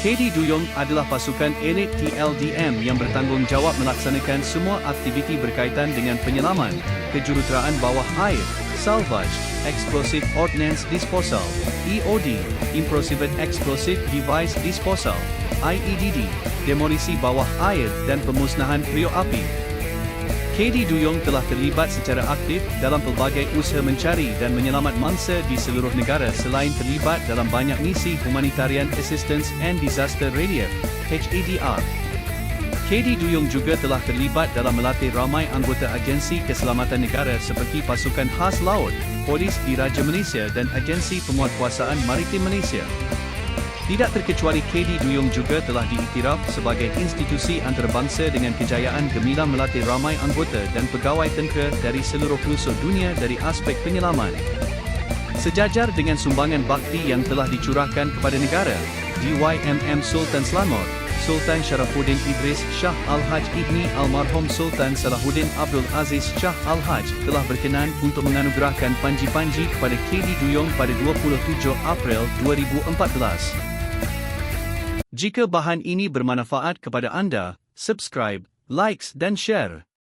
KD Duyong adalah pasukan elit TLDM yang bertanggungjawab melaksanakan semua aktiviti berkaitan dengan penyelaman, kejuruteraan bawah air, salvage, explosive ordnance disposal, EOD, improvised explosive device disposal, IEDD, demolisi bawah air dan pemusnahan kriok api. KD Duyong telah terlibat secara aktif dalam pelbagai usaha mencari dan menyelamat mangsa di seluruh negara selain terlibat dalam banyak misi Humanitarian Assistance and Disaster Relief, HADR. KD Duyong juga telah terlibat dalam melatih ramai anggota agensi keselamatan negara seperti Pasukan Khas Laut, Polis Diraja Malaysia dan Agensi Penguatkuasaan Maritim Malaysia. Tidak terkecuali KD Duyong juga telah diiktiraf sebagai institusi antarabangsa dengan kejayaan gemilang melatih ramai anggota dan pegawai tentera dari seluruh pelosok dunia dari aspek penyelaman. Sejajar dengan sumbangan bakti yang telah dicurahkan kepada negara, DYMM Sultan Selangor, Sultan Sharafuddin Idris Shah Al-Haj Ibni Almarhum Sultan Salahuddin Abdul Aziz Shah Al-Haj telah berkenan untuk menganugerahkan panji-panji kepada KD Duyong pada 27 April 2014. Jika bahan ini bermanfaat kepada anda, subscribe, likes dan share.